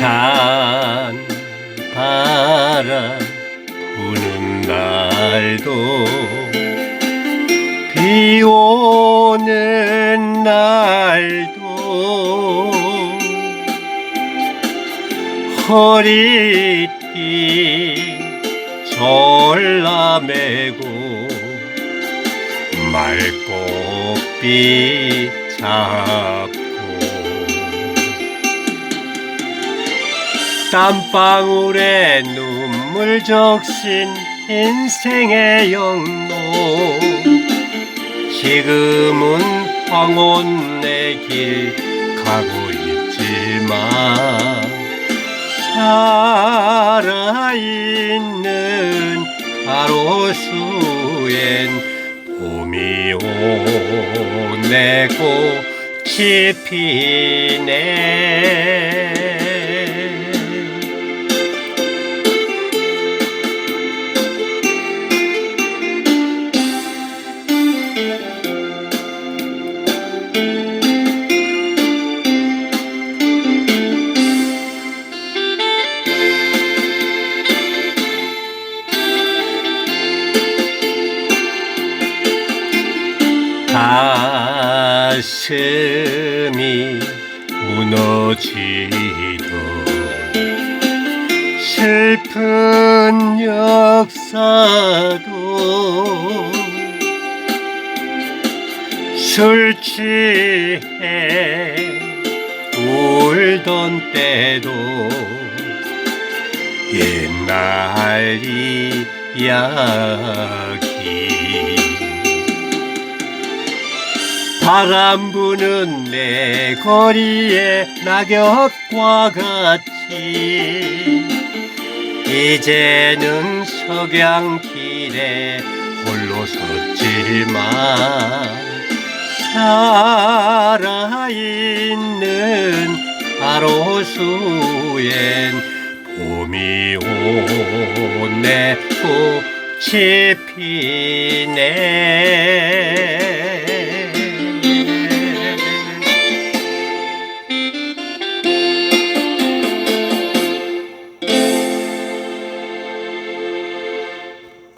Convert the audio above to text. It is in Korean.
찬 바람 부는 날도 비 오는 날도 허리띠 졸라매고 말꽃빛 잡고 땀방울에 눈물 적신 인생의 영로 지금은 황혼의 길 가고 있지만 가로수엔 봄이 꽃이 피네 가슴이 무너지도 슬픈 역사도 술 취해 울던 때도 옛날 이야기 바람 부는 내 거리에 낙엽과 같이. 이제는 석양길에 홀로 섰지만 살아있는 가로수엔 봄이 오네 꽃이 피네